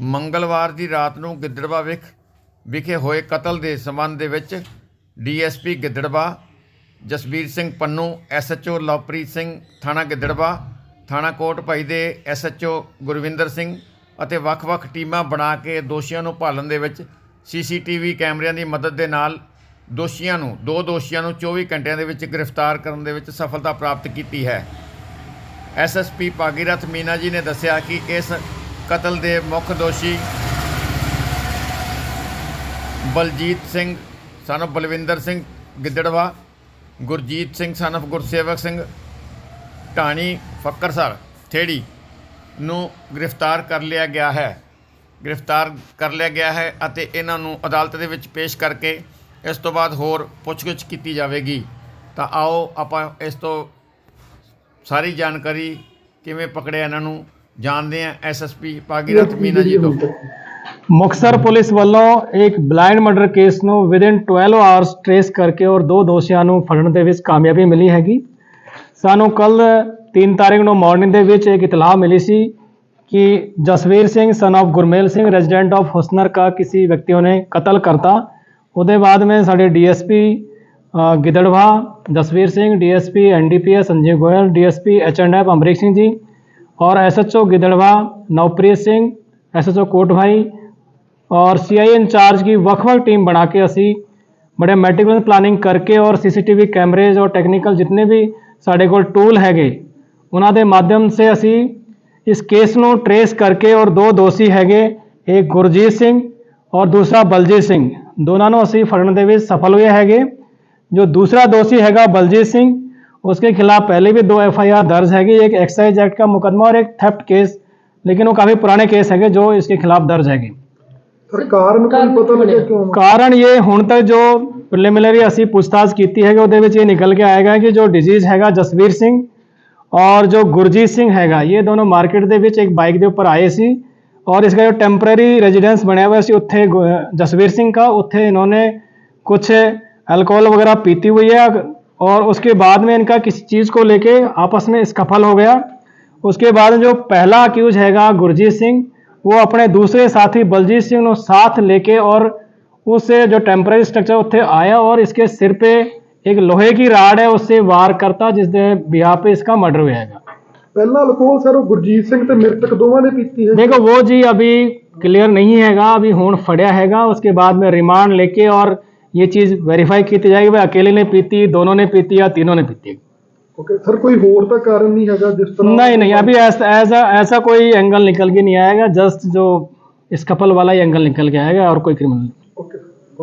ਮੰਗਲਵਾਰ ਦੀ ਰਾਤ ਨੂੰ ਗਿੱਦੜਵਾ ਵਿਖ, ਵਿਖੇ ਹੋਏ ਕਤਲ ਦੇ ਸੰਬੰਧ ਦੇ ਵਿੱਚ ਡੀਐਸਪੀ ਗਿੱਦੜਵਾ, ਜਸਬੀਰ ਸਿੰਘ ਪੰਨੂ, ਐਸਐਚਓ ਲਵਪ੍ਰੀਤ ਸਿੰਘ, ਥਾਣਾ ਗਿੱਦੜਵਾ, ਥਾਣਾ ਕੋਟ ਭਾਈ ਦੇ ਐਸਐਚਓ ਗੁਰਵਿੰਦਰ ਸਿੰਘ ਅਤੇ ਵੱਖ-ਵੱਖ ਟੀਮਾਂ ਬਣਾ ਕੇ ਦੋਸ਼ੀਆਂ ਨੂੰ ਭਾਲਣ ਦੇ ਵਿੱਚ ਸੀਸੀਟੀਵੀ ਕੈਮਰਿਆਂ ਦੀ ਮਦਦ ਦੇ ਨਾਲ ਦੋਸ਼ੀਆਂ ਨੂੰ, ਦੋ ਦੋਸ਼ੀਆਂ ਨੂੰ 24 ਘੰਟਿਆਂ ਦੇ ਵਿੱਚ ਗ੍ਰਿਫਤਾਰ ਕਰਨ ਦੇ ਵਿੱਚ ਸਫਲਤਾ ਪ੍ਰਾਪਤ ਕੀਤੀ ਹੈ। ਐਸਐਸਪੀ ਭਾਗੀਰਥ ਮੀਨਾ ਜੀ ਨੇ ਦੱਸਿਆ ਕਿ ਇਸ ਕਤਲ ਦੇ ਮੁੱਖ ਦੋਸ਼ੀ ਬਲਜੀਤ ਸਿੰਘ ਸਨ of Balwinder Singh Giddarbaha, Gurjit Singh son of Gursewak Singh Dhani Fakkarsar Theri ਨੂੰ ਗ੍ਰਿਫਤਾਰ ਕਰ ਲਿਆ ਗਿਆ ਹੈ। ਗ੍ਰਿਫਤਾਰ ਕਰ ਲਿਆ ਗਿਆ ਹੈ ਅਤੇ ਇਹਨਾਂ ਨੂੰ ਅਦਾਲਤ ਦੇ ਵਿੱਚ ਪੇਸ਼ ਕਰਕੇ ਇਸ ਤੋਂ ਬਾਅਦ ਹੋਰ ਪੁੱਛਗਿੱਛ ਕੀਤੀ ਜਾਵੇਗੀ। ਤਾਂ ਆਓ ਆਪਾਂ ਇਸ ਤੋਂ ਸਾਰੀ ਜਾਣਕਾਰੀ ਕਿਵੇਂ ਪਕੜਿਆ ਇਹਨਾਂ ਨੂੰ ਜਾਣਦੇ ਆ ਐਸਐਸਪੀ ਭਾਗੀਰਥ ਮੀਨਾ ਜੀ ਤੋਂ। ਮੁਕਸਰ ਪੁਲਿਸ ਵੱਲੋਂ ਇੱਕ ਬਲਾਈਂਡ ਮਰਡਰ ਕੇਸ ਨੂੰ ਵਿਦਿਨ 12 ਆਵਰਸ ਟ੍ਰੇਸ ਕਰਕੇ ਔਰ ਦੋ ਦੋਸ਼ੀਆਂ ਨੂੰ ਫੜਨ ਦੇ ਵਿੱਚ ਕਾਮਯਾਬੀ ਮਿਲੀ ਹੈਗੀ। ਸਾਨੂੰ ਕੱਲ 3 ਤਾਰੀਖ ਨੂੰ ਮਾਰਨਿੰਗ ਦੇ ਵਿੱਚ ਇੱਕ ਇਤਲਾਹ ਮਿਲੀ ਸੀ ਕਿ Jasvir Singh son of Gurmel Singh resident of Husnar ਕਾ ਕਿਸੇ ਵਿਅਕਤੀ ਨੇ ਕਤਲ ਕਰਤਾ। ਉਹਦੇ ਬਾਅਦ ਮੈਂ ਸਾਡੇ DSP Gidderbaha Jasvir Singh DSP NDPS Sanjeev Goyal DSP HNF Amrik Singh ji और एसएचओ गिदड़वा नवप्रीत सिंह एसएचओ कोट भाई और सीआई इंचार्ज की ਵੱਖ-ਵੱਖ ਟੀਮ ਬਣਾ ਕੇ ਅਸੀਂ ਬੜੇ ਮੈਟੀਕੂਲਸ ਪਲਾਨਿੰਗ ਕਰਕੇ ਔਰ ਸੀਸੀਟੀਵੀ ਕੈਮਰੇਜ਼ ਔਰ ਟੈਕਨੀਕਲ ਜਿੰਨੇ ਵੀ ਸਾਡੇ ਕੋਲ ਟੂਲ ਹੈਗੇ ਉਹਨਾਂ ਦੇ ਮਾਧਿਅਮ ਸੇ ਅਸੀਂ ਇਸ ਕੇਸ ਨੂੰ ਟਰੇਸ ਕਰਕੇ ਔਰ ਦੋ ਦੋਸ਼ੀ ਹੈਗੇ ਇੱਕ ਗੁਰਜੀਤ ਸਿੰਘ ਔਰ ਦੂਸਰਾ ਬਲਜੀਤ ਸਿੰਘ ਦੋਨਾਂ ਨੂੰ ਅਸੀਂ ਫੜਨ ਦੇ ਵਿੱਚ ਸਫਲ ਹੋਏ ਹੈਗੇ जो दूसरा दोषी हैगा बलजीत सिंह उसके खिलाफ पहले भी दो एफआईआर दर्ज है एक एक्साइज एक्ट का मुकदमा और एक थेफ्ट केस लेकिन वो काफ़ी पुराने केस है जो इसके खिलाफ दर्ज है कारण कारण ये हूँ तक जो प्रिलिमिनरी असी पूछताछ की है कि वो ये निकल के आएगा कि जो डिज़ीज़ हैगा जसवीर सिंह और जो गुरजीत सिंह हैगा ये दोनों मार्केट के ਵਿੱਚ ਇੱਕ ਬਾਈਕ ਦੇ ਉੱਪਰ ਆਏ ਸੀ ਔਰ ਇਸਕਾ ਜੋ ਟੈਂਪਰੇਰੀ ਰੈਜ਼ੀਡੈਂਸ ਬਣਿਆ उ जसवीर सिंह का ਸਿੰਘ ਦਾ ਉੱਥੇ ਇਹਨਾਂ ਨੇ ਕੁਝ ਅਲਕੋਹਲ ਵਗੈਰਾ और उसके बाद में इनका किसी चीज़ को लेके आपस में स्कफल हो गया उसके बाद जो पहला अक्यूज हैगा गुरजीत सिंह वो अपने दूसरे साथी बलजीत सिंह ਨੂੰ साथ लेके और उस जो टेम्पररी स्ट्रक्चर ਉੱਥੇ आया और इसके सिर पे एक लोहे की राड है उससे वार करता जिस बिहार पे इसका मर्डर हुआ हैगा ਪਹਿਲਾਂ ਅਲਕੋਹਲ ਸਰ ਉਹ ਗੁਰਜੀਤ ਸਿੰਘ ਤੇ ਮ੍ਰਿਤਕ ਦੋਵਾਂ ਨੇ ਪੀਤੀ ਹੈ देखो वो जी अभी क्लियर नहीं हैगा अभी हुन फड़िया हैगा उसके बाद में रिमांड लेके और ये चीज़ वेरीफाई की जाएगी भाई अकेले ने पीती दोनों ने पीती या तीनों ने पीती ਓਕੇ ਸਰ ਕੋਈ ਹੋਰ ਤਾਂ ਕਾਰਨ ਨਹੀਂ ਹੈਗਾ ਜਿਸ ਤਰ੍ਹਾਂ नहीं नहीं अभी ऐसा ऐसा ऐसा कोई एंगल निकल के नहीं आएगा जस्ट जो इस कपल वाला ही एंगल निकल के आएगा और कोई क्रिमिनल